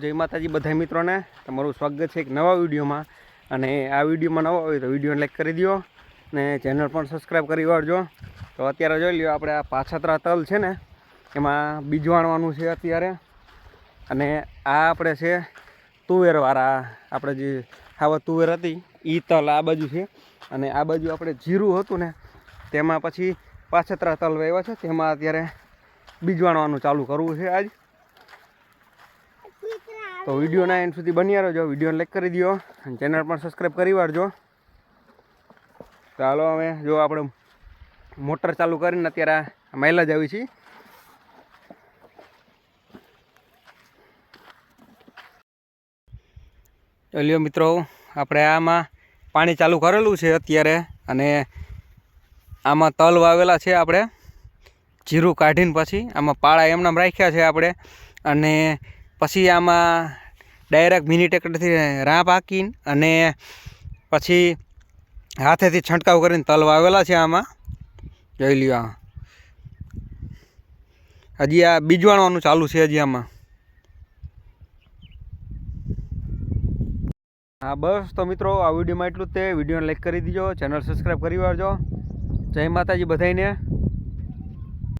જય માતાજી બધા મિત્રોને. તમારું સ્વાગત છે એક નવા વિડીયોમાં. અને આ વિડીયોમાં નવા હોય તો વિડીયોને લાઈક કરી દો અને ચેનલ પણ સબસ્ક્રાઈબ કરી વાળજો. તો અત્યારે જોઈ લ્યો આપણે આ પાછતરા તલ છે ને, એમાં બીજવાણવાનું છે અત્યારે. અને આ આપણે છે તુવેરવાળા. આપણે જે આવા તુવેર હતી એ તલ આ બાજુ છે. અને આ બાજુ આપણે જીરું હતું ને, તેમાં પછી પાછતરા તલ વાવ્યા છે. તેમાં અત્યારે બીજવાણવાનું ચાલુ કરવું છે આજ. તો વિડીયોના એન્ડ સુધી બન્યા રહેજો. વિડીયોને લાઈક કરી દો અને ચેનલ પણ સબસ્ક્રાઈબ કરી વાળજો. ચાલો અમે જો આપણે મોટર ચાલુ કરીને અત્યારે માઇલા જ આવી છીએ લ્યો મિત્રો, આપણે આમાં પાણી ચાલુ કરેલું છે અત્યારે અને આમાં તલ વાવેલા છે આપણે. જીરું કાઢીને પછી આમાં પાળા એમનામ રાખ્યા છે આપણે. અને પછી આમાં ડાયરેક્ટ મિની ટેક્ટરથી રાહ પાકીને અને પછી હાથેથી છંટકાવ કરીને તલ વાવેલા છે આમાં. જોઈ લ્યો આ. હજી આ બીજવાણવાનું ચાલુ છે હજી આમાં. હા, બસ તો મિત્રો, આ વિડીયોમાં એટલું જ તે. વિડીયોને લાઈક કરી દીજો, ચેનલ સબસ્ક્રાઈબ કરી વાળજો. જય માતાજી બધાને